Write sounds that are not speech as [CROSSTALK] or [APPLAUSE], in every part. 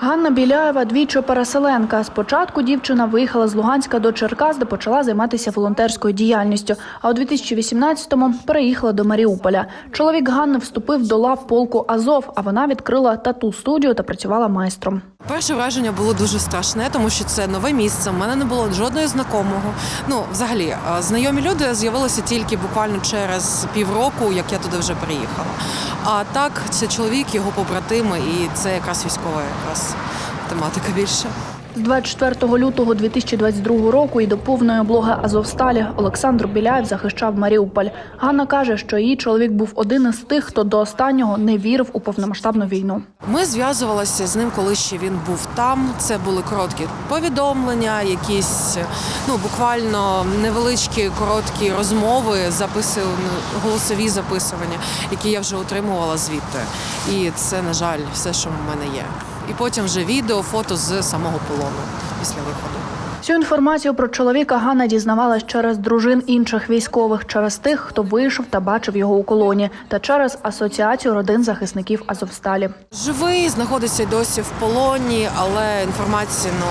Ганна Біляєва двічі переселенка. Спочатку дівчина виїхала з Луганська до Черкас, де почала займатися волонтерською діяльністю. А у 2018-му переїхала до Маріуполя. Чоловік Ганни вступив до лав полку Азов, а вона відкрила тату студію та працювала майстром. Перше враження було дуже страшне, тому що це нове місце. У мене не було жодного знайомого. Ну, взагалі, е, знайомі люди з'явилися тільки буквально через півроку, як я туди вже приїхала. А так, це чоловік, його побратими, і це якраз військова якраз тематика більше. З 24 лютого 2022 року і до повної облоги Азовсталі Олександр Біляєв захищав Маріуполь. Ганна каже, що її чоловік був один із тих, хто до останнього не вірив у повномасштабну війну. Ми зв'язувалися з ним, коли ще він був там. Це були короткі повідомлення, якісь ну буквально невеличкі короткі розмови, записив голосові записування, які я вже отримувала звідти. І це, на жаль, все, що в мене є. І потім вже відео, фото з самого полону після виходу. Всю інформацію про чоловіка Ганна дізнавалась через дружин інших військових, через тих, хто вийшов та бачив його у колоні, та через асоціацію родин захисників Азовсталі. Живий, знаходиться досі в полоні, але інформації ну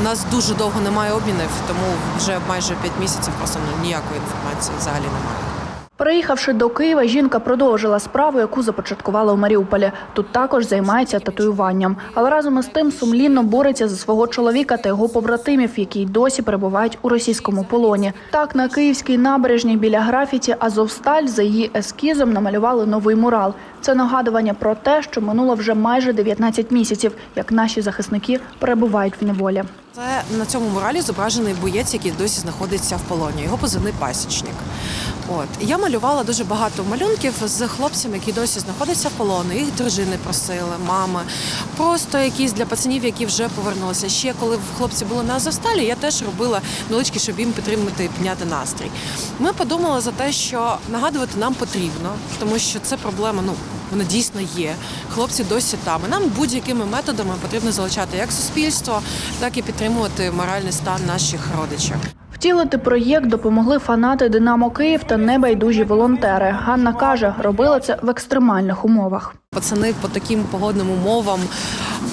у нас дуже довго немає обмінів, тому вже майже 5 місяців просто ну, ніякої інформації взагалі немає. Переїхавши до Києва, жінка продовжила справу, яку започаткувала у Маріуполі. Тут також займається татуюванням, але разом із тим сумлінно бореться за свого чоловіка та його побратимів, які й досі перебувають у російському полоні. Так на київській набережній біля графіті Азовсталь за її ескізом намалювали новий мурал. Це нагадування про те, що минуло вже майже 19 місяців, як наші захисники перебувають в неволі. Це на цьому муралі зображений боєць, який досі знаходиться в полоні. Його позивний пасічник. От я малювала дуже багато малюнків з хлопцями, які досі знаходяться в полоні. Їх дружини просили, мами, просто якісь для пацанів, які вже повернулися. Ще коли хлопці були на Азовсталі, я теж робила невеличкі, щоб їм підтримати і підняти настрій. Ми подумали за те, що нагадувати нам потрібно, тому що це проблема. Ну вона дійсно є. Хлопці досі там. І нам будь-якими методами потрібно залучати як суспільство, так і підтримувати моральний стан наших родичів. Втілити проєкт допомогли фанати Динамо Київ та небайдужі волонтери. Ганна каже, робила це в екстремальних умовах. Пацани по таким погодним умовам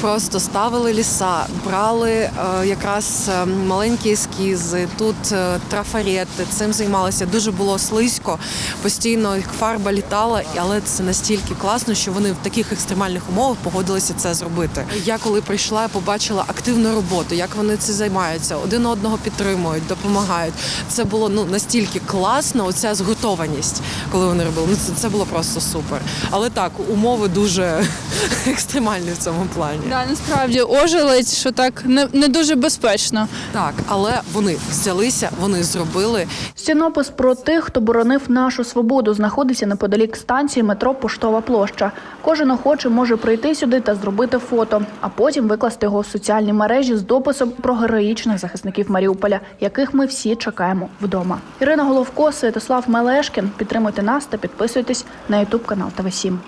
просто ставили ліса, брали е, якраз е, маленькі ескізи, тут е, трафарети, цим займалися. Дуже було слизько, постійно фарба літала, але це настільки класно, що вони в таких екстремальних умовах погодилися це зробити. Я коли прийшла, побачила активну роботу, як вони це займаються, один одного підтримують, допомагають. Це було ну настільки класно. Оця згуртованість, коли вони робили. Ну це, це було просто супер. Але так, умови дуже [LAUGHS] екстремальні в цьому плані. Да, насправді ожилець, що так не, не дуже безпечно. Так, але вони взялися, вони зробили. Стінопис про тих, хто боронив нашу свободу, знаходиться неподалік станції метро Поштова площа. Кожен охочий може прийти сюди та зробити фото, а потім викласти його у соціальні мережі з дописом про героїчних захисників Маріуполя, яких ми всі чекаємо вдома. Ірина Головко, Святослав Мелешкін. Підтримуйте нас та підписуйтесь на Ютуб канал ТВ 7